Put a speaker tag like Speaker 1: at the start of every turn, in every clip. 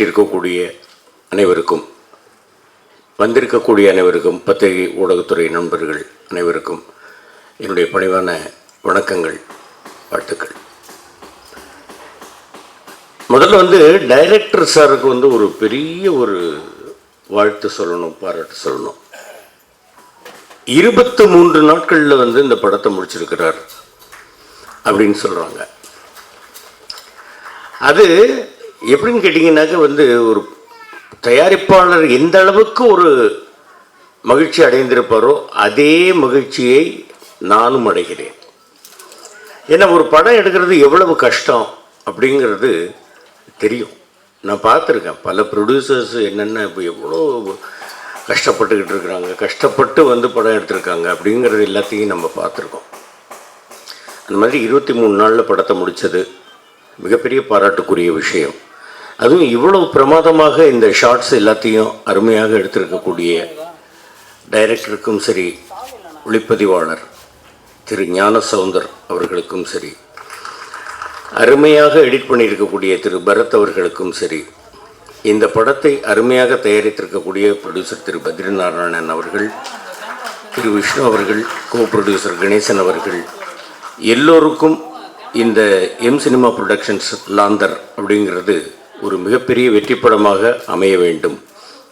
Speaker 1: கேட்டிருக்கக்கூடிய அனைவருக்கும் வந்திருக்கக்கூடிய அனைவருக்கும் பத்திரிகை ஊடகத்துறை நண்பர்கள் அனைவருக்கும் என்னுடைய பணிவான வணக்கங்கள் வாழ்த்துக்கள். முதல்ல வந்து டைரக்டர் சாருக்கு வந்து ஒரு பெரிய ஒரு வாழ்த்து சொல்லணும் பாராட்டு சொல்லணும். இருபத்து மூன்று நாட்களில் வந்து இந்த படத்தை முடிச்சிருக்கிறார் அப்படின்னு சொல்கிறாங்க அது எப்படின்னு கேட்டிங்கனாக்க வந்து ஒரு தயாரிப்பாளர் எந்த அளவுக்கு ஒரு மகிழ்ச்சி அடைந்திருப்பாரோ அதே மகிழ்ச்சியை நானும் அடைகிறேன். ஏன்னா ஒரு படம் எடுக்கிறது எவ்வளவு கஷ்டம் அப்படிங்கிறது தெரியும். நான் பார்த்துருக்கேன். பல ப்ரொடியூசர்ஸ் என்னென்ன இப்போ எவ்வளோ கஷ்டப்பட்டுக்கிட்டு இருக்கிறாங்க கஷ்டப்பட்டு வந்து படம் எடுத்திருக்காங்க அப்படிங்கிறது எல்லாத்தையும் நம்ம பார்த்துருக்கோம். அந்த மாதிரி இருபத்தி மூணு நாளில் படத்தை முடித்தது மிகப்பெரிய பாராட்டுக்குரிய விஷயம். அதுவும் இவ்வளவு பிரமாதமாக இந்த ஷார்ட்ஸ் எல்லாத்தையும் அருமையாக எடுத்திருக்கக்கூடிய டைரக்டருக்கும் சரி ஒளிப்பதிவாளர் திரு ஞான சவுந்தர் அவர்களுக்கும் சரி அருமையாக எடிட் பண்ணியிருக்கக்கூடிய திரு பரத் அவர்களுக்கும் சரி இந்த படத்தை அருமையாக தயாரித்திருக்கக்கூடிய ப்ரொடியூசர் திரு பத்ரிநாராயணன் அவர்கள் திரு விஷ்ணு அவர்கள் கோ ப்ரொடியூசர் கணேசன் அவர்கள் எல்லோருக்கும் இந்த எம் சினிமா ப்ரொடக்ஷன்ஸ் லாந்தர் அப்படிங்கிறது ஒரு மிகப்பெரிய வெற்றி படமாக அமைய வேண்டும்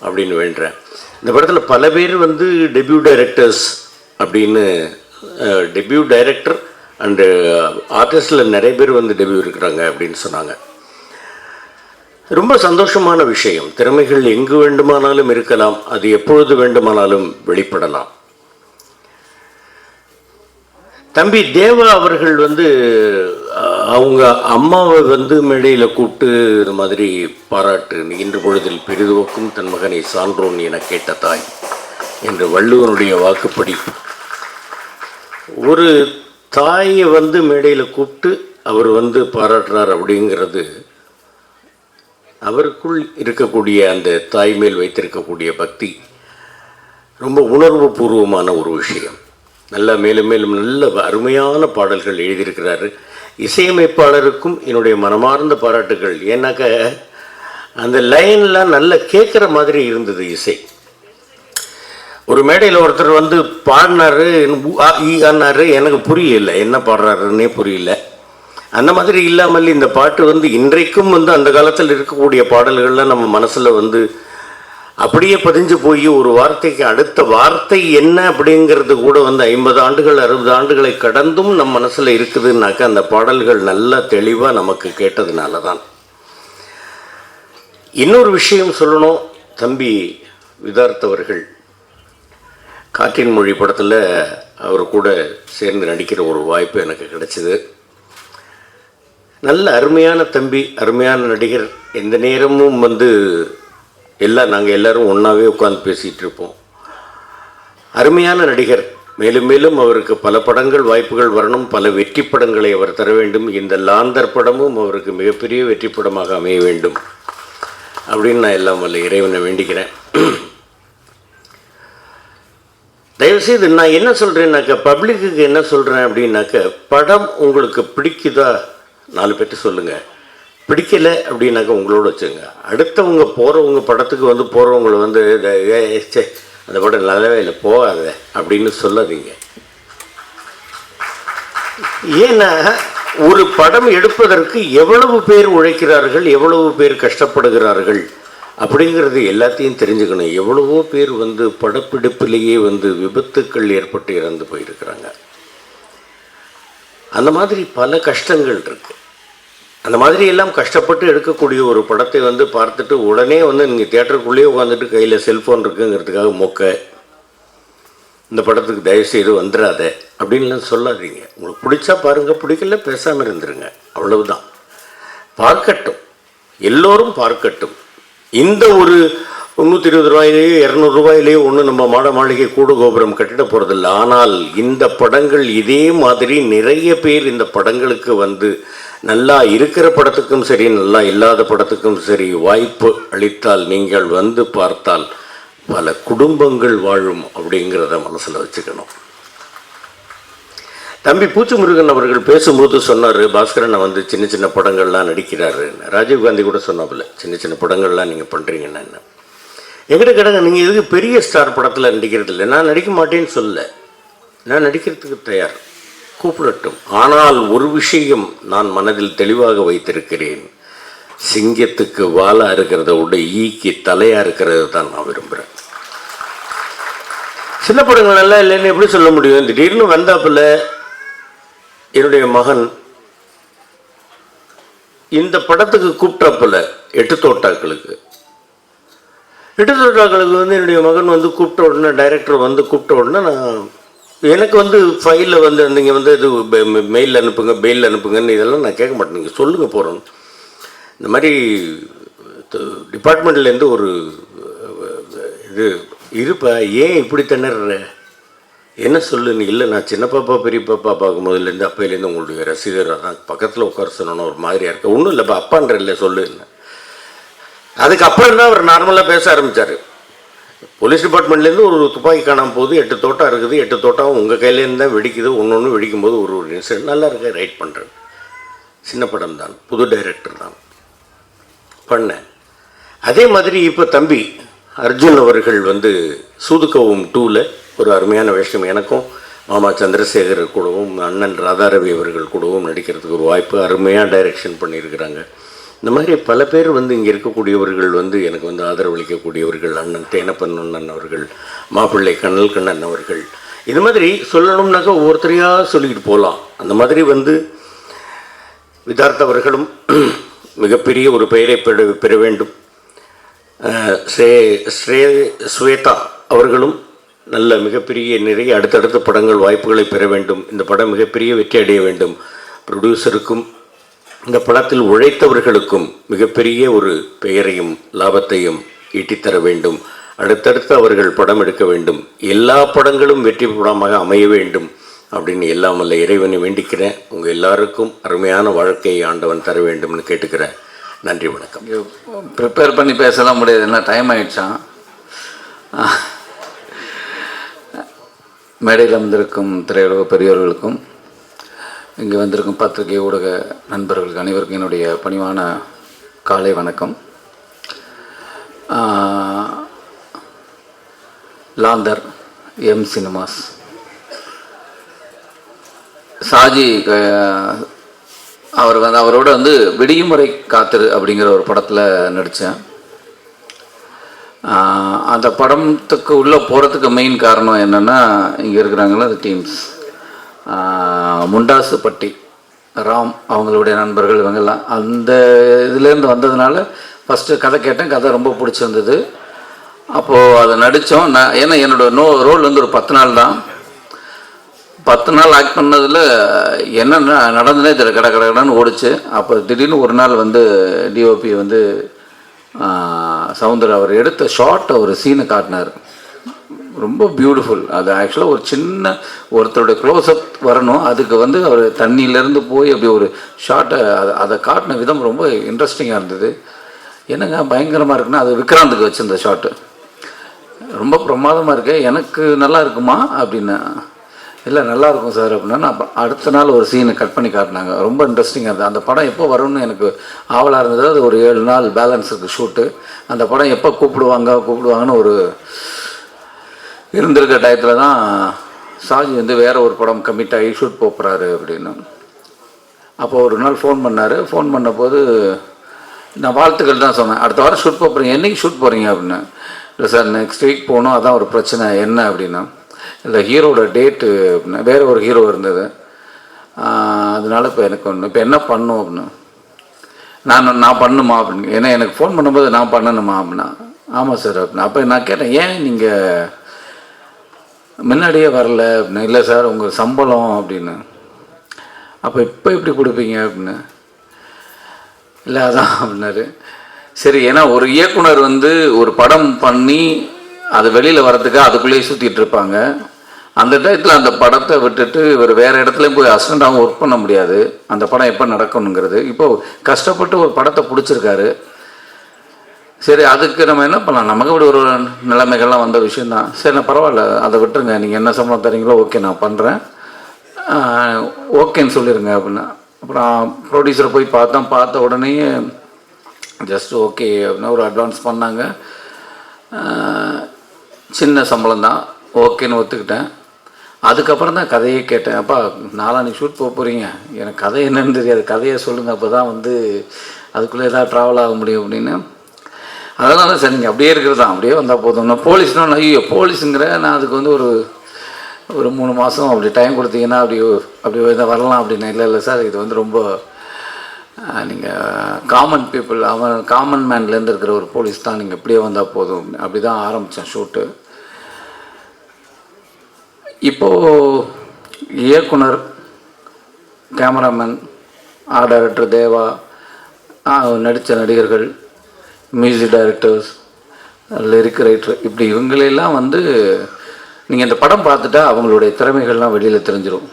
Speaker 1: அப்படின்னு வேண்டுறேன் இந்த படத்தில் பல பேர் வந்து டெபியூ டைரக்டர்ஸ் அப்படின்னு டெபியூ டைரக்டர் அண்டு ஆர்டிஸ்டில் நிறைய பேர் வந்து டெபியூ இருக்கிறாங்க அப்படின்னு சொன்னாங்க. ரொம்ப சந்தோஷமான விஷயம். திறமைகள் எங்கு வேண்டுமானாலும் இருக்கலாம். அது எப்பொழுது வேண்டுமானாலும் வெளிப்படலாம். தம்பி தேவா அவர்கள் வந்து அவங்க அம்மாவை வந்து மேடையில் கூப்பிட்டு இது மாதிரி பாராட்டு "நீ இன்று பொழுதில் பெரிதுவக்கும் தன் மகனை சான்றோன் என கேட்ட தாய் என்று வள்ளுவனுடைய வாக்குப்படி. ஒரு தாயை வந்து மேடையில் கூப்பிட்டு அவர் வந்து பாராட்டுறார் அப்படிங்கிறது அவருக்குள் இருக்கக்கூடிய அந்த தாய் மேல் வைத்திருக்கக்கூடிய பக்தி ரொம்ப உணர்வு பூர்வமான ஒரு விஷயம். நல்ல மேலும் மேலும் நல்ல அருமையான பாடல்கள் எழுதியிருக்கிறாரு. இசையமைப்பாளருக்கும் என்னுடைய மனமார்ந்த பாராட்டுகள். ஏன்னாக்க அந்த லைன்லாம் நல்ல கேட்குற மாதிரி இருந்தது இசை. ஒரு மேடையில் ஒருத்தர் வந்து பாடினாரு ஆனாரு எனக்கு புரியல. என்ன பாடுறாருன்னே புரியல. அந்த மாதிரி இல்லாமல் இந்த பாட்டு வந்து இன்றைக்கும் வந்து அந்த காலத்தில் இருக்கக்கூடிய பாடல்கள்லாம் நம்ம மனசில் வந்து அப்படியே பதிஞ்சு போய் ஒரு வார்த்தைக்கு அடுத்த வார்த்தை என்ன அப்படிங்கிறது கூட வந்து ஐம்பது ஆண்டுகள் அறுபது ஆண்டுகளை கடந்தும் நம் மனசில் இருக்குதுன்னாக்க அந்த பாடல்கள் நல்லா தெளிவாக நமக்கு கேட்டதுனால தான் இன்னொரு விஷயம் சொல்லணும். தம்பி விதார்த்தவர்கள் காற்றின் மொழி படத்தில் அவர் கூட சேர்ந்து நடிக்கிற ஒரு வாய்ப்பு எனக்கு கிடைச்சிது. நல்ல அருமையான தம்பி அருமையான நடிகர். எந்த நேரமும் வந்து எல்லாம் நாங்கள் எல்லோரும் ஒன்றாவே உட்காந்து பேசிகிட்டு இருப்போம் அருமையான நடிகர். மேலும் மேலும் அவருக்கு பல படங்கள் வாய்ப்புகள் வரணும். பல வெற்றி படங்களை அவர் தர வேண்டும். இந்த லாந்தர் படமும் அவருக்கு மிகப்பெரிய வெற்றி படமாக அமைய வேண்டும். அப்படின்னு நான் எல்லாம் வல்ல இறைவனை வேண்டிக்கிறேன். தயவுசெய்து நான் என்ன சொல்கிறேன்னாக்க பப்ளிக்குக்கு என்ன சொல்கிறேன் அப்படின்னாக்க படம் உங்களுக்கு பிடிக்குதா? நாலு பேர்ட்டு சொல்லுங்கள் பிடிக்கலை அப்படின்னாக்க உங்களோட வச்சுங்க அடுத்தவங்க போகிறவங்க படத்துக்கு வந்து போகிறவங்கள வந்து இத- அந்த படம் நல்லாவே இல்லை போகாத அப்படின்னு சொல்லாதீங்க. ஏன்னா ஒரு படம் எடுப்பதற்கு எவ்வளவு பேர் உழைக்கிறார்கள் எவ்வளவு பேர் கஷ்டப்படுகிறார்கள் அப்படிங்கிறது எல்லாத்தையும் தெரிஞ்சுக்கணும். எவ்வளவோ பேர் வந்து படப்பிடிப்பிலேயே வந்து விபத்துக்கள் ஏற்பட்டு இறந்து போயிருக்கிறாங்க. அந்த மாதிரி பல கஷ்டங்கள் இருக்குது அந்த மாதிரி எல்லாம் கஷ்டப்பட்டு எடுக்கக்கூடிய ஒரு படத்தை வந்து பார்த்துட்டு உடனே வந்து நீங்கள் தியேட்டருக்குள்ளேயே உட்காந்துட்டு கையில் செல்ஃபோன் இருக்குங்கிறதுக்காக மொக்க இந்த படத்துக்கு தயவுசெய்து வந்துடாத அப்படின்லாம் சொல்லாதீங்க. உங்களுக்கு பிடிச்சா பாருங்கள் பிடிக்கல பேசாமல் இருந்துருங்க. அவ்வளவுதான். பார்க்கட்டும். எல்லோரும் பார்க்கட்டும். இந்த ஒரு முந்நூற்றி இருபது ரூபாயிலேயோ இரநூறுபாயிலேயோ ஒன்று ஒன்றும் நம்ம மாட மாளிகை கூடு கோபுரம் கட்டிட போகிறதில்ல ஆனால் இந்த படங்கள் இதே மாதிரி நிறைய பேர் இந்த படங்களுக்கு வந்து நல்லா இருக்கிற படத்துக்கும் சரி நல்லா இல்லாத படத்துக்கும் சரி வாய்ப்பு அளித்தால் நீங்கள் வந்து பார்த்தால் பல குடும்பங்கள் வாழும் அப்படிங்கிறத மனசில் வச்சுக்கணும். தம்பி பூச்சிமுருகன் அவர்கள் பேசும்போது சொன்னார் பாஸ்கரனை வந்து சின்ன சின்ன படங்கள்லாம் நடிக்கிறாரு ராஜீவ்காந்தி கூட சொன்னாப்புல சின்ன சின்ன படங்கள்லாம் நீங்கள் பண்ணுறீங்கன்னா என்ன? எங்கிட்ட கிடங்க நீங்கள் எதுக்கு பெரிய ஸ்டார் படத்தில் நடிக்கிறது இல்லை? நான் நடிக்க மாட்டேன்னு சொல்லலை. நான் நடிக்கிறதுக்கு தயார். கூப்பிடட்டும். ஆனால் ஒரு விஷயம் நான் மனதில் தெளிவாக வைத்திருக்கிறேன். சிங்கத்துக்கு வாலா இருக்கிறத விட ஈக்கு தலையாக இருக்கிறது தான் நான் விரும்புகிறேன் சின்ன படங்கள் நல்லா இல்லைன்னு எப்படி சொல்ல முடியும்? திடீர்னு வந்தாப்புல என்னுடைய மகன் இந்த படத்துக்கு கூப்பிட்டாப்புல எட்டு தோட்டாக்களுக்கு. எட்டு வந்து என்னுடைய மகன் வந்து கூப்பிட்ட உடனே டைரக்டர் வந்து கூப்பிட்ட உடனே நான் எனக்கு வந்து ஃபைலில் வந்து நீங்கள் வந்து இது மெயில் அனுப்புங்க பெயில் அனுப்புங்கன்னு இதெல்லாம் நான் கேட்க மாட்டேன். நீங்கள் சொல்லுங்கள் போகிறோம் இந்த மாதிரி டிபார்ட்மெண்ட்லேருந்து ஒரு இது இருப்பா ஏன் இப்படி திணற என்ன சொல்லு நீ இல்லை நான் சின்ன பாப்பா பெரிய பாப்பா பார்க்கும்போதுலேருந்து அப்பையிலேருந்து உங்களுடைய ரசிகர் தான் பக்கத்தில் உட்கார சொன்னோன்னு ஒரு மாதிரியாக இருக்க. ஒன்றும் இல்லைப்பா அப்பான்ற இல்லை சொல்லு. அதுக்கப்புறம் தான் அவர் நார்மலாக பேச ஆரம்பித்தார் போலீஸ் டிபார்ட்மெண்ட்லேருந்து ஒரு துப்பாக்கி காணாமல் போகுது எட்டு தோட்டம் இருக்குது எட்டு தோட்டம் உங்கள் கையிலேருந்து தான் வெடிக்குது ஒன்று ஒன்று வெடிக்கும்போது ஒரு ஒரு இன்சிடென்ட் நல்லா இருக்கு ரைட் பண்ணுறேன் சின்ன படம் தான் புது டைரக்டர் தான். பண்ணேன். அதே மாதிரி இப்போ தம்பி அர்ஜுன் அவர்கள் வந்து சூதுக்கவும் டூவில் ஒரு அருமையான வேஷம். எனக்கும் மாமா சந்திரசேகர் கூடவும் அண்ணன் ராதாரவி அவர்கள் கூடவும் நடிக்கிறதுக்கு ஒரு வாய்ப்பு அருமையாக டைரக்ஷன் பண்ணியிருக்கிறாங்க. இந்த மாதிரி பல பேர் வந்து இங்கே இருக்கக்கூடியவர்கள் வந்து எனக்கு வந்து ஆதரவளிக்கக்கூடியவர்கள் அண்ணன் தேனப்பன் அண்ணன் அவர்கள் மாப்பிள்ளை கண்ணல் கண்ணன் அவர்கள். இது மாதிரி சொல்லணும்னாக்கா ஒவ்வொருத்தரையாக சொல்லிக்கிட்டு போகலாம் அந்த மாதிரி வந்து விதார்த்தவர்களும் மிகப்பெரிய ஒரு பெயரை பெற பெற வேண்டும். ஸ்ரே ஸ்ரே ஸ்வேதா அவர்களும் நல்ல மிகப்பெரிய நிறைய அடுத்தடுத்த படங்கள் வாய்ப்புகளை பெற வேண்டும். இந்த படம் மிகப்பெரிய வெற்றி அடைய வேண்டும். ப்ரொடியூசருக்கும் இந்த படத்தில் உழைத்தவர்களுக்கும் மிகப்பெரிய ஒரு பெயரையும் லாபத்தையும் ஈட்டித்தர வேண்டும். அடுத்தடுத்து அவர்கள் படம் எடுக்க வேண்டும். எல்லா படங்களும் வெற்றி படமாக அமைய வேண்டும் அப்படின்னு எல்லாம் வல்ல இறைவனை வேண்டிக்கிறேன். உங்கள் எல்லாருக்கும் அருமையான வாழ்க்கையை ஆண்டவன் தர வேண்டும்னு கேட்டுக்கிறேன். நன்றி வணக்கம்.
Speaker 2: ப்ரிப்பேர் பண்ணி பேசலாம் முடியாது. என்ன டைம் ஆயிடுச்சான் மேடையில் வந்திருக்கும் திரையுலக பெரியவர்களுக்கும் இங்கே வந்திருக்கும் பத்திரிகை ஊடக நண்பர்களுக்கு அனைவருக்கும் என்னுடைய பணிவான காலை வணக்கம். லாந்தர் எம் சினிமாஸ். சாஜி அவர் வந்து அவரோட வந்து விடியும் வரை காத்திரு அப்படிங்கிற ஒரு படத்தில் நடித்தேன் அந்த படத்துக்கு உள்ளே போகிறதுக்கு மெயின் காரணம் என்னென்னா இங்கே இருக்கிறாங்களா அந்த டீம்ஸ் முண்டாசுப்பட்டி ராம் அவங்களுடைய நண்பர்கள் இவங்கெல்லாம். அந்த இதுலேருந்து வந்ததுனால ஃபஸ்ட்டு கதை கேட்டேன். கதை ரொம்ப பிடிச்சிருந்தது. அப்போது அதை நடித்தோம். நான் ஏன்னா என்னோட நோ ரோல் வந்து ஒரு பத்து நாள் தான். பத்து நாள் ஆக்ட் பண்ணதில் என்ன ந- தெரியல. கட கட கடன்னு ஓடிச்சு. அப்போ திடீர்னு ஒரு நாள் வந்து டிஓபி வந்து சவுந்தர் அவர் எடுத்த ஷார்ட் ஒரு சீனை காட்டினார். ரொம்ப பியூட்டிஃபுல் அது ஆக்சுவலாக ஒரு சின்ன ஒருத்தருடைய க்ளோஸ்அப் வரணும். அதுக்கு வந்து அவர் தண்ணியிலேருந்து போய் அப்படி ஒரு ஷார்ட்டை அதை அதை காட்டின விதம் ரொம்ப இன்ட்ரெஸ்டிங்காக இருந்தது. என்னங்க பயங்கரமாக இருக்குன்னா அது விக்ராந்துக்கு வச்சிருந்த ஷார்ட்டு ரொம்ப பிரமாதமாக இருக்கு. எனக்கு நல்லா இருக்குமா? அப்படின்னா. இல்லை நல்லா இருக்கும் சார் அப்படின்னா நான் அடுத்த நாள் ஒரு சீனை கட் பண்ணி காட்டினாங்க. ரொம்ப இன்ட்ரெஸ்டிங்காக இருந்தது. அந்த படம் எப்போ வரும்னு எனக்கு ஆவலாக இருந்தது. அது ஒரு ஏழு நாள் பேலன்ஸ் இருக்குது ஷூட்டு அந்த படம் எப்போ கூப்பிடுவாங்க கூப்பிடுவாங்கன்னு ஒரு இருந்திருக்க டயத்தில் தான் சாஜி வந்து வேறு ஒரு படம் கமிட் ஆகி ஷூட் போகிறாரு அப்படின்னு. அப்போ ஒரு நாள் ஃபோன் பண்ணார். ஃபோன் பண்ணபோது நான் வாழ்த்துக்கள் தான் சொன்னேன். அடுத்த வாரம் ஷூட் போகிறீங்க என்றைக்கு ஷூட் போகிறீங்க அப்படின்னு. இல்லை சார் நெக்ஸ்ட் வீக் போகணும் அதான் ஒரு பிரச்சனை என்ன அப்படின்னா. இல்லை ஹீரோட டேட்டு அப்படின்னா. வேறு ஒரு ஹீரோ இருந்தது. அதனால் அதனால இப்போ எனக்கு ஒன்று இப்போ என்ன பண்ணும் அப்படின்னு. நான் நான் பண்ணுமா அப்படின்னு. ஏன்னா எனக்கு ஃபோன் பண்ணும்போது நான் பண்ணணுமா அப்படின்னா. ஆமாம் சார் அப்படின்னா. அப்போ நான் கேட்டேன் ஏன் நீங்கள் முன்னாடியே வரல அப்படின்னு. இல்லை சார் உங்கள் சம்பளம் அப்படின்னு. அப்போ இப்போ எப்படி கொடுப்பீங்க அப்படின்னு. இல்லை அதான் அப்படின்னாரு. சரி ஏன்னா ஒரு இயக்குனர் வந்து ஒரு படம் பண்ணி அது வெளியில் வரதுக்கு அதுக்குள்ளேயே சுற்றிட்டு இருப்பாங்க. அந்த டயத்தில் அந்த படத்தை விட்டுட்டு இவர் வேறு இடத்துலையும் போய் அசிஸ்டண்ட்டாகவும் ஒர்க் பண்ண முடியாது. அந்த படம் எப்போ நடக்கணுங்கிறது. இப்போது கஷ்டப்பட்டு ஒரு படத்தை பிடிச்சிருக்காரு. சரி அதுக்கு நம்ம என்ன பண்ணலாம்? நமக்கு இப்படி ஒரு நிலைமைகள்லாம் வந்த விஷயந்தான் சரி நான் பரவாயில்ல. அதை விட்டுருங்க. நீங்கள் என்ன சம்பளம் தரீங்களோ ஓகே நான் பண்ணுறேன் ஓகேன்னு சொல்லிடுங்க அப்படின்னா. அப்புறம் ப்ரொடியூசரை போய் பார்த்தோம். பார்த்த உடனே ஜஸ்ட் ஓகே அப்படின்னா ஒரு அட்வான்ஸ் பண்ணாங்க. சின்ன சம்பளம் தான் ஓகேன்னு ஒத்துக்கிட்டேன். அதுக்கப்புறம் தான் கதையே கேட்டேன். அப்பா நாளான்னைக்கு ஷூட் போக போகிறீங்க எனக்கு கதை என்னன்னு தெரியாது. கதையை சொல்லுங்கள் அப்போ தான் வந்து அதுக்குள்ளே எதாவது ட்ராவல் ஆக முடியும் அப்படின்னு. அதனால சார் நீங்கள் அப்படியே இருக்கிறது தான். அப்படியே வந்தால் போதும். நான் போலீஸ்னா ஐயோ போலீஸுங்கிற நான் அதுக்கு வந்து ஒரு ஒரு மூணு மாதம் அப்படி டைம் கொடுத்தீங்கன்னா அப்படி அப்படி வரலாம் அப்படின்னு. இல்லை இல்லை சார் இது வந்து ரொம்ப நீங்கள் காமன் பீப்புள் அவன் காமன் மேன்லேருந்து இருக்கிற ஒரு போலீஸ் தான். நீங்கள் இப்படியே வந்தால் போதும். அப்படி தான் ஆரம்பித்தேன் ஷூட்டு இப்போது இயக்குனர் கேமராமேன் ஆ டைரக்டர் தேவா நடித்த நடிகர்கள் மியூசிக் டைரக்டர்ஸ் லிரிக் ரைட்டர் இப்படி இவங்களெல்லாம் வந்து நீங்கள் இந்த படம் பார்த்துட்டா அவங்களுடைய திறமைகள்லாம் வெளியில் தெரிஞ்சிடும்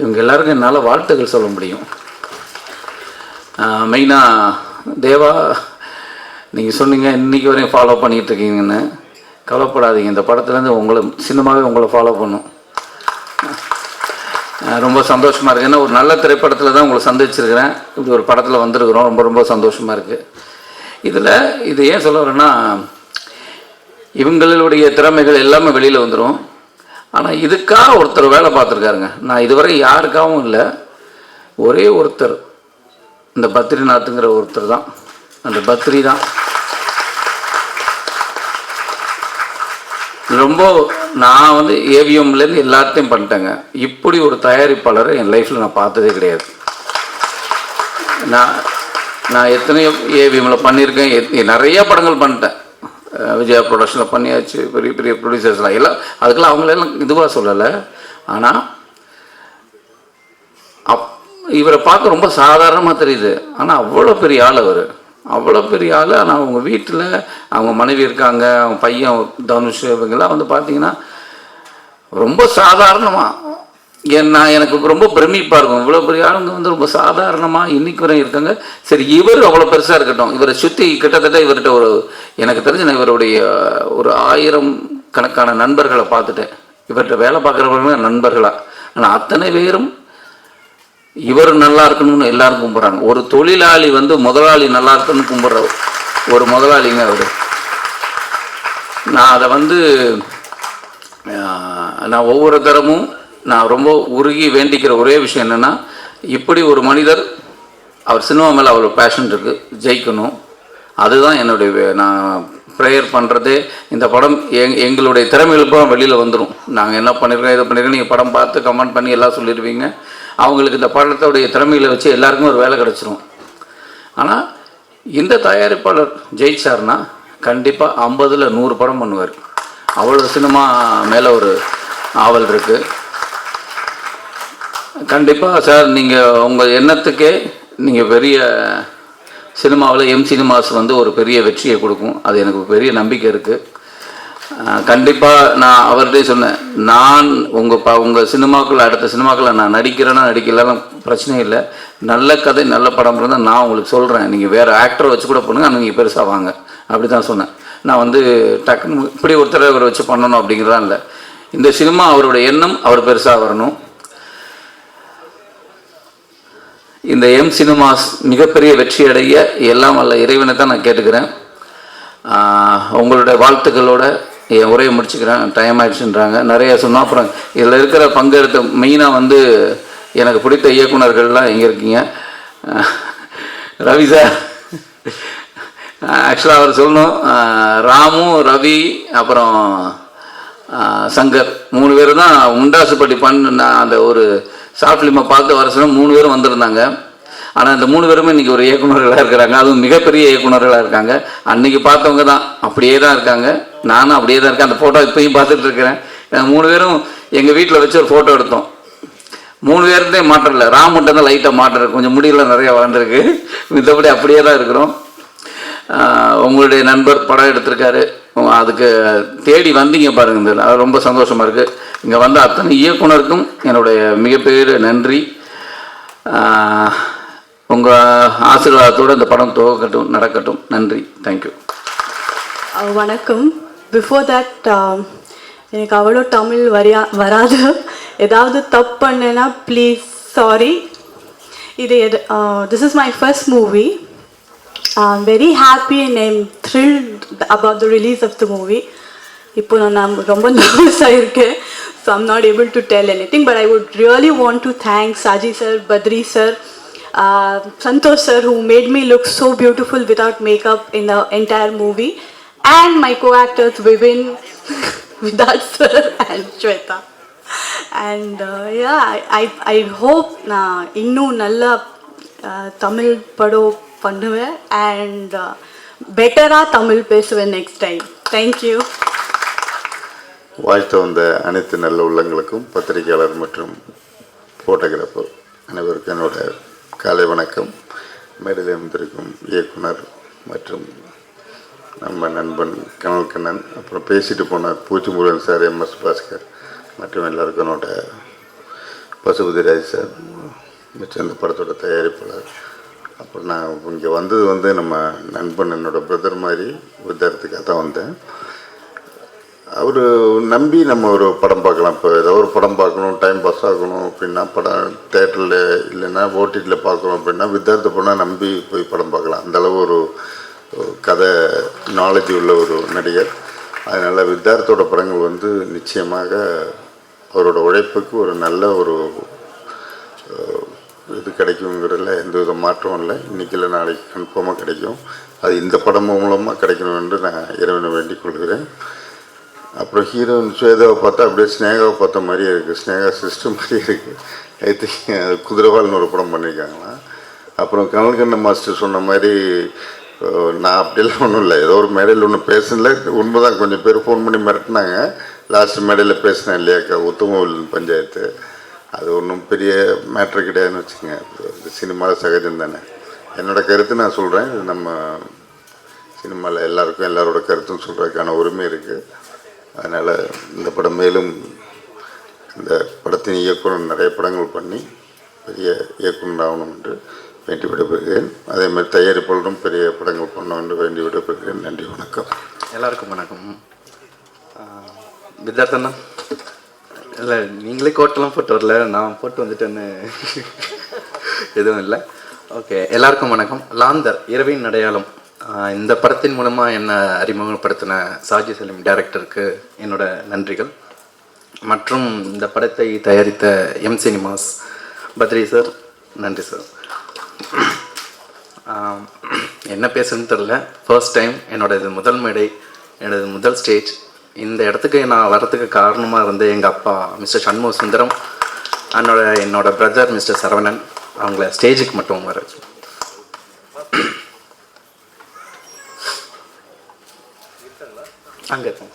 Speaker 2: இவங்க எல்லாருக்கும் என்னால் வாழ்த்துக்கள் சொல்ல முடியும். மெயினாக தேவா நீங்கள் சொன்னீங்க இன்றைக்கி வரையும் ஃபாலோ பண்ணிகிட்டு இருக்கீங்கன்னு. கவலைப்படாதீங்க இந்த படத்துலேருந்து உங்களை சின்னமாகவே உங்களை ஃபாலோ பண்ணும். ரொம்ப சந்தோஷமாக இருக்குது ஏன்னா ஒரு நல்ல திரைப்படத்தில் தான் உங்களை சந்திச்சிருக்கிறேன். இப்படி ஒரு படத்தில் வந்திருக்கிறோம். ரொம்ப ரொம்ப சந்தோஷமாக இருக்குது இதில் இது ஏன் சொல்ல வரேன்னா இவங்களுடைய திறமைகள் எல்லாமே வெளியில் வந்துடும் ஆனால் இதுக்காக ஒருத்தர் வேலை பார்த்துருக்காருங்க. நான் இதுவரை யாருக்காகவும் இல்லை. ஒரே ஒருத்தர். இந்த பத்ரிநாத்துங்கிற ஒருத்தர் தான். அந்த பத்ரி தான். ரொம்ப நான் வந்து ஏவிஎம்லேருந்து எல்லாத்தையும் பண்ணிட்டேங்க. இப்படி ஒரு தயாரிப்பாளரை என் லைஃப்பில் நான் பார்த்ததே கிடையாது. நான் நான் எத்தனையோ ஏவிஎம்மில் பண்ணியிருக்கேன். எத்- நிறைய படங்கள் பண்ணிட்டேன். விஜயா ப்ரொடக்ஷனில் பண்ணியாச்சு. பெரிய பெரிய ப்ரொடியூசர்ஸ்லாம் எல்லாம். அதுக்கெல்லாம் அவங்களெல்லாம் இதுவாக சொல்லலை. ஆனால் அப் இவரை பார்க்க ரொம்ப சாதாரணமாக தெரியுது. ஆனால் அவ்வளோ பெரிய ஆள் அவர். அவ்வளோ பெரிய ஆள். ஆனால் அவங்க வீட்டில் அவங்க மனைவி இருக்காங்க. அவங்க பையன் தனுஷ் இவங்கெல்லாம் வந்து பார்த்தீங்கன்னா ரொம்ப சாதாரணமாக நான் எனக்கு ரொம்ப பிரமிப்பாக இருக்கும். இவ்வளோ பெரிய ஆளுங்க வந்து ரொம்ப சாதாரணமாக இன்னைக்கு வரை இருக்காங்க. சரி இவர் அவ்வளோ பெருசாக இருக்கட்டும். இவரை சுற்றி கிட்டத்தட்ட இவர்கிட்ட ஒரு எனக்கு தெரிஞ்ச நான் இவருடைய ஒரு ஆயிரம் கணக்கான நண்பர்களை பார்த்துட்டேன். இவர்கிட்ட வேலை பார்க்குறவங்க நண்பர்களாக ஆனால் அத்தனை பேரும் இவர் நல்லா இருக்கணும்னு எல்லாரும் கும்பிட்றாங்க. ஒரு தொழிலாளி வந்து முதலாளி நல்லா இருக்கணும்னு கும்பிட்ற ஒரு முதலாளிங்க அவர். நான் அதை வந்து நான் ஒவ்வொரு தரமும் நான் ரொம்ப உருகி வேண்டிக்கிற ஒரே விஷயம் என்னென்னா இப்படி ஒரு மனிதர் அவர் சினிமா மேலே அவ்வளோ பேஷன் இருக்குது ஜெயிக்கணும். அதுதான் என்னுடைய நான் ப்ரேயர் பண்ணுறதே இந்த படம் எங் எங்களுடைய திறமைகளுக்கும் வெளியில் வந்துடும் நாங்கள் என்ன பண்ணியிருக்கோம் இதை பண்ணியிருக்கோம் நீங்கள் படம் பார்த்து கமெண்ட் பண்ணி எல்லாம் சொல்லிடுவீங்க அவங்களுக்கு இந்த படத்தோடைய திறமைகளை வச்சு எல்லாருக்கும் ஒரு வேலை கிடச்சிரும். ஆனால் இந்த தயாரிப்பாளர் ஜெயிச்சார்னா கண்டிப்பாக ஐம்பதில் நூறு படம் பண்ணுவார். அவ்வளோ சினிமா மேலே ஒரு ஆவல் இருக்குது கண்டிப்பாக சார் நீங்கள் உங்கள் எண்ணத்துக்கே நீங்கள் பெரிய சினிமாவில் எம் சினிமாஸ் வந்து ஒரு பெரிய வெற்றியை கொடுக்கும். அது எனக்கு பெரிய நம்பிக்கை இருக்குது கண்டிப்பாக நான் அவர்கிட்டே சொன்னேன். நான் உங்கள் ப உங்கள் சினிமாக்குள்ள அடுத்த சினிமாக்குள்ளே நான் நடிக்கிறேன்னா நடிக்கலாம் பிரச்சனை இல்லை. நல்ல கதை நல்ல படம் இருந்தால் நான் உங்களுக்கு சொல்கிறேன் நீங்கள் வேறு ஆக்டரை வச்சு கூட பண்ணுங்க ஆனால் நீங்கள் பெருசாக வாங்க. அப்படி தான் சொன்னேன். நான் வந்து டக்குன்னு இப்படி ஒருத்தர் இவரை வச்சு பண்ணணும் அப்படிங்கிறதான் இல்லை. இந்த சினிமா அவருடைய எண்ணம் அவர் பெருசாக வரணும். இந்த எம் சினிமாஸ் மிகப்பெரிய வெற்றி அடைய எல்லாம் அல்ல இறைவனை தான் நான் கேட்டுக்கிறேன். உங்களுடைய வாழ்த்துக்களோட என் உரையை முடிச்சுக்கிறேன். டைம் ஆயிடுச்சுன்றாங்க. நிறையா சொன்னால் அப்புறம் இதில் இருக்கிற பங்கெடுத்த மெயினாக வந்து எனக்கு பிடித்த இயக்குனர்கள்லாம் எங்கே இருக்கீங்க. ரவி சார். ஆக்சுவலாக அவர் சொல்லணும். ராமு ரவி அப்புறம் சங்கர் மூணு பேர் தான் உண்டாசுப்பட்டி பண்ண நான் அந்த ஒரு ஷார்ட் ஃபிலிமை பார்த்து வர மூணு பேரும் வந்திருந்தாங்க. ஆனால் இந்த மூணு பேருமே இன்றைக்கி ஒரு இயக்குனர்களாக இருக்கிறாங்க. அதுவும் மிகப்பெரிய இயக்குனர்களாக இருக்காங்க. அன்னைக்கு பார்த்தவங்க தான். அப்படியே தான் இருக்காங்க. நானும் அப்படியே தான் இருக்கேன். அந்த ஃபோட்டோ இப்போயும் பார்த்துட்டு இருக்கிறேன். மூணு பேரும் எங்கள் வீட்டில் வச்சு ஒரு ஃபோட்டோ எடுத்தோம். மூணு பேர்தே மாற்றம் இல்லை. ராம் மட்டும் தான் லைட்டாக மாற்றம் கொஞ்சம் முடியெல்லாம் நிறையா வளர்ந்துருக்கு. மித்தபடி அப்படியே தான் இருக்கிறோம். உங்களுடைய நண்பர் படம் எடுத்திருக்காரு. அதுக்கு தேடி வந்தீங்க பாருங்க இந்த அது ரொம்ப சந்தோஷமாக இருக்குது இங்கே வந்த அத்தனை இயக்குனருக்கும் என்னுடைய மிகப்பெரிய நன்றி. உங்கள் ஆசீர்வாதத்தோடு இந்த படம் துவக்கட்டும் நடக்கட்டும். நன்றி. தேங்க்யூ
Speaker 3: வணக்கம். பிஃபோர் தட் எனக்கு அவ்வளோ தமிழ் வரியா வராது. ஏதாவது தப்பு பண்ணேன்னா ப்ளீஸ் சாரி இது எது this is my first movie I'm very happy and I'm thrilled about the release of the movie இப்போ நான் ரொம்ப நர்வஸாக இருக்கேன் so I'm not able to tell anything but I would really want to thank Saji sir Badri sir Santhosh sir who made me look so beautiful without makeup in the entire movie and my co-actors Vivin, Vidat sir and Shweta. And uh, yeah, I, I, I hope நான் இன்னும் நல்லா uh, Tamil படம் பண்ணுவேன். And பெட்டராக uh, Tamil பேசுவேன் next time thank you
Speaker 4: வாழ்த்து வந்த அனைத்து நல்ல உள்ளங்களுக்கும் பத்திரிகையாளர் மற்றும் ஃபோட்டோகிராஃபர் அனைவருக்கும் என்னோட காலை வணக்கம். மேடையில் இருந்திருக்கும் இயக்குனர் மற்றும் நம்ம நண்பன் கனல் கண்ணன் அப்புறம் பேசிட்டு போனார் பூச்சி முருகன் சார் எம்எஸ் பாஸ்கர் மற்றும் எல்லாருக்கும் என்னோட பசுபதி ராஜ் சார் மிச்சம் இந்த படத்தோட தயாரிப்பாளர் அப்புறம் நான் இங்கே வந்தது வந்து நம்ம நண்பன் என்னோட பிரதர் மாதிரி வித்தியார்த்துக்காக தான் வந்தேன். அவர் நம்பி நம்ம ஒரு படம் பார்க்கலாம். இப்போ ஏதோ ஒரு படம் பார்க்கணும் டைம் பாஸ் ஆகணும் அப்படின்னா படம் தேட்டரில் இல்லைன்னா ஓடிடியில் பார்க்கணும் அப்படின்னா வித்தியார்த்த போனால் நம்பி போய் படம் பார்க்கலாம். அந்த அளவு ஒரு கதை நாலேஜ் உள்ள ஒரு நடிகர். அதனால் வித்தார்த்தோட படங்கள் வந்து நிச்சயமாக அவரோட உழைப்புக்கு ஒரு நல்ல ஒரு இது கிடைக்குங்கிறதுல எந்த வித மாற்றமும் இல்லை. இன்றைக்கி இல்லை நாளைக்கு கன்ஃபார்மாக கிடைக்கும். அது இந்த படம் மூலமாக கிடைக்கணும் என்று நான் இறைவனை வேண்டிக் கொள்கிறேன். அப்புறம் ஹீரோயின் ஸ்வேதாவை பார்த்தா அப்படியே ஸ்னேகாவை பார்த்த மாதிரியே இருக்குது ஸ்னேகா சிஸ்டம் மாதிரியே இருக்குது ஐ திங்க் குதிரவால்னு ஒரு படம் பண்ணியிருக்காங்களா அப்புறம் கனல்கண்ண மாஸ்டர் சொன்ன மாதிரி நான் அப்படியெல்லாம் ஒன்றும் இல்லை. ஏதோ ஒரு மேடையில் ஒன்று பேசல உண்மைதான் கொஞ்சம் பேர் ஃபோன் பண்ணி மிரட்டினாங்க. லாஸ்ட் மேடையில் பேசினேன் இல்லையாக்கா உத்தமவில் பஞ்சாயத்து. அது ஒன்றும் பெரிய மேட்ரு கிடையாதுன்னு வச்சுக்கோங்க. இது சினிமாவில் சகஜம் தானே. என்னோடய கருத்து நான் சொல்கிறேன் இது நம்ம சினிமாவில் எல்லாருக்கும் எல்லாரோட கருத்தும் சொல்கிறதுக்கான உரிமை இருக்குது அதனால் இந்த படம் மேலும் இந்த படத்தின் இயக்குனர் நிறைய படங்கள் பண்ணி பெரிய இயக்குனர் ஆகணும் என்று வேண்டி விடைபெறுகிறேன். அதே மாதிரி தயாரிப்பாளரும் பெரிய படங்கள் பண்ணணும் என்று வேண்டி விடைபெறுகிறேன். நன்றி வணக்கம்.
Speaker 5: எல்லாருக்கும் வணக்கம். வித்யார்த்தண்ணா இல்லை நீங்களே கோட்டெல்லாம் போட்டு வரல நான் போட்டு வந்துட்டேன்னு எதுவும் இல்லை. ஓகே எல்லாருக்கும் வணக்கம். லாந்தர் இரவின் அடையாளம். இந்த படத்தின் மூலமாக என்னை அறிமுகப்படுத்தின சாஜி சலீம் டைரக்டருக்கு என்னோட நன்றிகள். மற்றும் இந்த படத்தை தயாரித்த எம் சினிமாஸ் பத்ரி சார் நன்றி சார் என்ன பேசுன்னு தெரில ஃபர்ஸ்ட் டைம் என்னோட இது முதல் மேடை எனது முதல் ஸ்டேஜ் இந்த இடத்துக்கு நான் வர்றதுக்கு காரணமாக இருந்த எங்கள் அப்பா மிஸ்டர் சண்முக சுந்தரம் என்னோட என்னோட பிரதர் மிஸ்டர் சரவணன் அவங்கள ஸ்டேஜுக்கு மட்டும் வர அங்கே இருக்காங்க.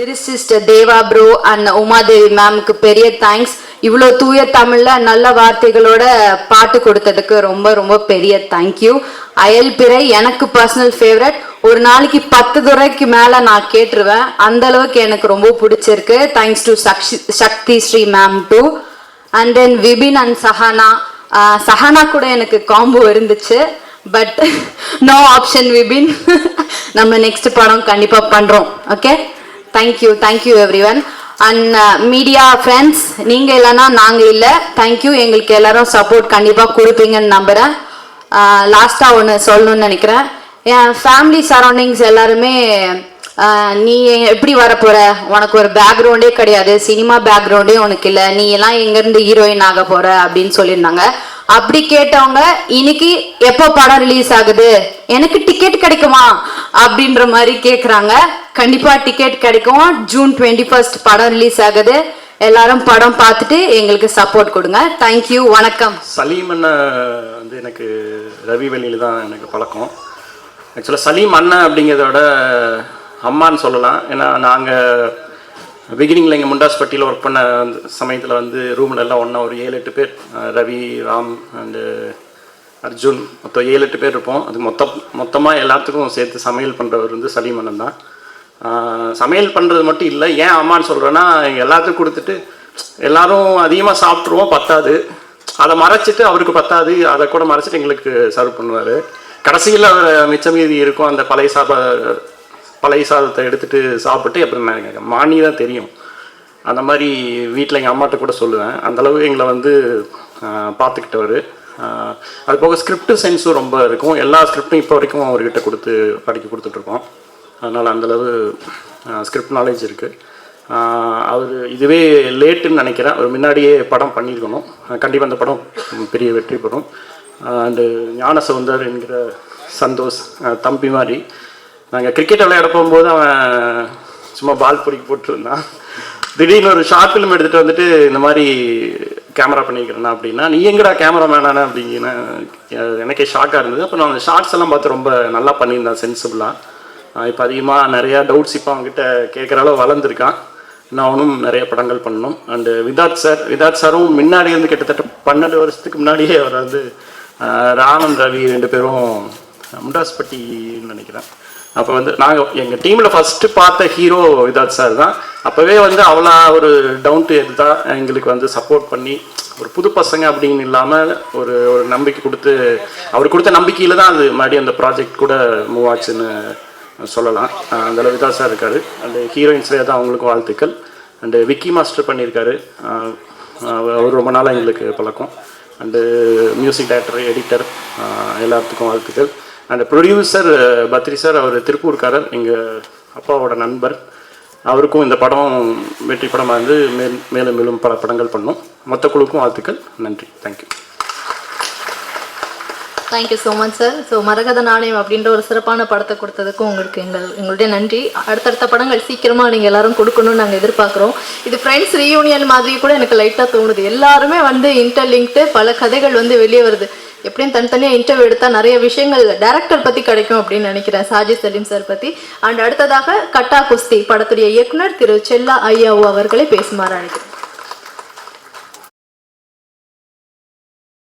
Speaker 6: Lyricist Deva bro and Umadevi மேம்க்கு பெரிய தேங்க்ஸ் இவ்வளோ தூய தமிழில் நல்ல வார்த்தைகளோட பாட்டு கொடுத்ததுக்கு ரொம்ப ரொம்ப பெரிய தேங்க்யூ அயல் பிறை எனக்கு பர்சனல் ஃபேவரட் ஒரு நாளைக்கு பத்து துறைக்கு மேலே நான் கேட்டுருவேன். அந்த அளவுக்கு எனக்கு ரொம்ப பிடிச்சிருக்கு. Thanks to Sakshi Sakthi Sri ma'am too and then Vipin and Sahana Sahana கூட எனக்கு காம்போ இருந்துச்சு. பட் நோ ஆப்ஷன் விபின் நம்ம நெக்ஸ்ட் படம் கண்டிப்பாக பண்ணுறோம் okay thank you thank you everyone and media friends நீங்கள் இல்லைன்னா நாங்கள் இல்லை. தேங்க்யூ எங்களுக்கு எல்லாரும் சப்போர்ட் கண்டிப்பாக கொடுப்பீங்கன்னு நம்புகிறேன் லாஸ்ட்டாக uh, ஒன்று சொல்லணும்னு நினைக்கிறேன். என் ஃபேமிலி சரௌண்டிங்ஸ் எல்லாருமே uh, நீ எப்படி வரப்போகிற உனக்கு ஒரு பேக்ரவுண்டே கிடையாது. சினிமா பேக்ரவுண்டே உனக்கு இல்லை. நீ எல்லாம் எங்கேருந்து ஹீரோயின் ஆக போகிற அப்படின்னு சொல்லியிருந்தாங்க. அப்படி கேட்டவங்க இன்னைக்கு எப்போ படம் ரிலீஸ் ஆகுது? எனக்கு டிக்கெட் கிடைக்குமா? அப்படின்ற மாதிரி கேட்குறாங்க கண்டிப்பா டிக்கெட் கிடைக்கும். ஜூன் டுவெண்ட்டி ஃபர்ஸ்ட் படம் ரிலீஸ் ஆகுது. எல்லாரும் படம் பார்த்துட்டு எங்களுக்கு சப்போர்ட் கொடுங்க. தேங்க்யூ வணக்கம்.
Speaker 7: சலீம் அண்ணன் வந்து எனக்கு ரவி வெளியில் தான் எனக்கு பழக்கம். ஆக்சுவலாக சலீம் அண்ணன் அப்படிங்கிறதோட அம்மான்னு சொல்லலாம். ஏன்னா நாங்கள் பிகினிங்கில் இங்கே முண்டாஸ்பட்டியில் ஒர்க் பண்ண சமயத்தில் வந்து ரூமில் எல்லாம் ஒன்றா ஒரு ஏழு எட்டு பேர். ரவி ராம் அண்டு அர்ஜுன். மொத்தம் ஏழு எட்டு பேர் இருப்போம். அது மொத்தம் மொத்தமாக எல்லாத்துக்கும் சேர்த்து சமையல் பண்ணுறவர் வந்து சலீமண்ணன் தான். சமையல் பண்ணுறது மட்டும் இல்லை ஏன் அம்மான்னு சொல்கிறேன்னா எல்லாத்துக்கும் கொடுத்துட்டு எல்லாரும் அதிகமாக சாப்பிட்ருவோம் பத்தாது. அதை மறைச்சிட்டு அவருக்கு பத்தாது. அதை கூட மறைச்சிட்டு எங்களுக்கு சர்வ் பண்ணுவார். கடைசியில் மிச்சம் மீதி இருக்கும் அந்த பழைய சாப்பாடு பழைய சாதத்தை எடுத்துகிட்டு சாப்பிட்டு அப்புறம் நான் மானி தான் தெரியும். அந்த மாதிரி வீட்டில் எங்கள் அம்மாட்ட கூட சொல்லுவேன். அந்தளவு எங்களை வந்து பார்த்துக்கிட்டவர் அது போக ஸ்கிரிப்ட் சென்ஸும் ரொம்ப இருக்கும். எல்லா ஸ்கிரிப்டும் இப்போ வரைக்கும் அவர்கிட்ட கொடுத்து படிக்க கொடுத்துட்ருக்கோம். அதனால் அந்தளவு ஸ்கிரிப்ட் நாலேஜ் இருக்குது அவர் இதுவே லேட்டுன்னு நினைக்கிறேன். அவர் முன்னாடியே படம் பண்ணியிருக்கணும். கண்டிப்பாக அந்த படம் பெரிய வெற்றி பெறும். அண்டு ஞான சவுந்தர் என்கிற சந்தோஷ் தம்பி மாதிரி. நாங்கள் கிரிக்கெட் விளையாட போகும்போது அவன் சும்மா பால் பிடிக்க போட்டுருந்தான். திடீர்னு ஒரு ஷார்ட் ஃபிலிம் எடுத்துகிட்டு வந்துட்டு இந்த மாதிரி கேமரா பண்ணிக்கிறேன்னா அப்படின்னா நீ எங்கடா கேமரா மேனானே அப்படிங்கன்னா எனக்கே ஷாக்காக இருந்தது. அப்புறம் நான் அந்த ஷார்ட்ஸ் எல்லாம் பார்த்து ரொம்ப நல்லா பண்ணியிருந்தான் சென்சிபிளாக இப்போ அதிகமாக நிறையா டவுட்ஸ் இப்போ அவங்ககிட்ட கேட்குற அளவு வளர்ந்துருக்கான். நானும் அவனும் நிறைய படங்கள் பண்ணணும். அண்டு விதாத் சார் விதாத் சாரும் முன்னாடி இருந்து கிட்டத்தட்ட பன்னெண்டு வருஷத்துக்கு முன்னாடியே அவர் வந்து ராமன் ரவி ரெண்டு பேரும் முண்டாஸ்பட்டின்னு நினைக்கிறேன். அப்போ வந்து நாங்கள் எங்கள் டீமில் ஃபஸ்ட்டு பார்த்த ஹீரோ விதாத் சார் தான். அப்போவே வந்து அவ்வளோ ஒரு டவுன் டு எது தான் எங்களுக்கு வந்து சப்போர்ட் பண்ணி ஒரு புது பசங்க அப்படின்னு இல்லாமல் ஒரு ஒரு நம்பிக்கை கொடுத்து அவர் கொடுத்த நம்பிக்கையில் தான் அது மறுபடியும் அந்த ப்ராஜெக்ட் கூட மூவ் ஆச்சுன்னு சொல்லலாம். அஹ் அந்த அளவு விதாத் சார் இருக்காரு. அந்த ஹீரோயின்ஸ்லேயே தான் அவங்களுக்கும் வாழ்த்துக்கள். அண்டு விக்கி மாஸ்டர் பண்ணியிருக்காரு. அவர் ரொம்ப நாளாக எங்களுக்கு பழக்கம். அண்டு மியூசிக் டைரக்டர் எடிட்டர் எல்லாத்துக்கும் வாழ்த்துக்கள். அந்த ப்ரொடியூசர் பத்ரி சார் அவர் திருப்பூர்காரர் எங்கள் அப்பாவோட நண்பர். அவருக்கும் இந்த படம் வெற்றி படமாக இருந்து மேல் மேலும் மேலும் பல படங்கள் பண்ணோம். மொத்த குழுக்கும் வாழ்த்துக்கள். நன்றி.
Speaker 8: Thank you thank you so much sir so Maragatha Naanayam அப்படின்ற ஒரு சிறப்பான படத்தை கொடுத்ததுக்கும் உங்களுக்கு எங்கள் எங்களுடைய நன்றி. அடுத்தடுத்த படங்கள் சீக்கிரமாக நீங்கள் எல்லாரும் கொடுக்கணும்னு நாங்கள் எதிர்பார்க்குறோம். இது ஃப்ரெண்ட்ஸ் ரீயூனியன் மாதிரி கூட எனக்கு லைட்டாக தோணுது. எல்லாருமே வந்து இன்டர்லிங்க்டு பல கதைகள் வந்து வெளியே வருது. எப்படியும் தனித்தனியாக இன்டர்வியூ எடுத்தால் நிறைய விஷயங்கள் டேரக்டர் பற்றி கிடைக்கும் அப்படின்னு நினைக்கிறேன் சாஜி சலீம் சார் பற்றி அண்ட் அடுத்ததாக கட்டா குஸ்தி படத்துடைய இயக்குனர் திரு செல்லா ஐயாவு அவர்களை பேசுமாறு அழைக்கிறேன்.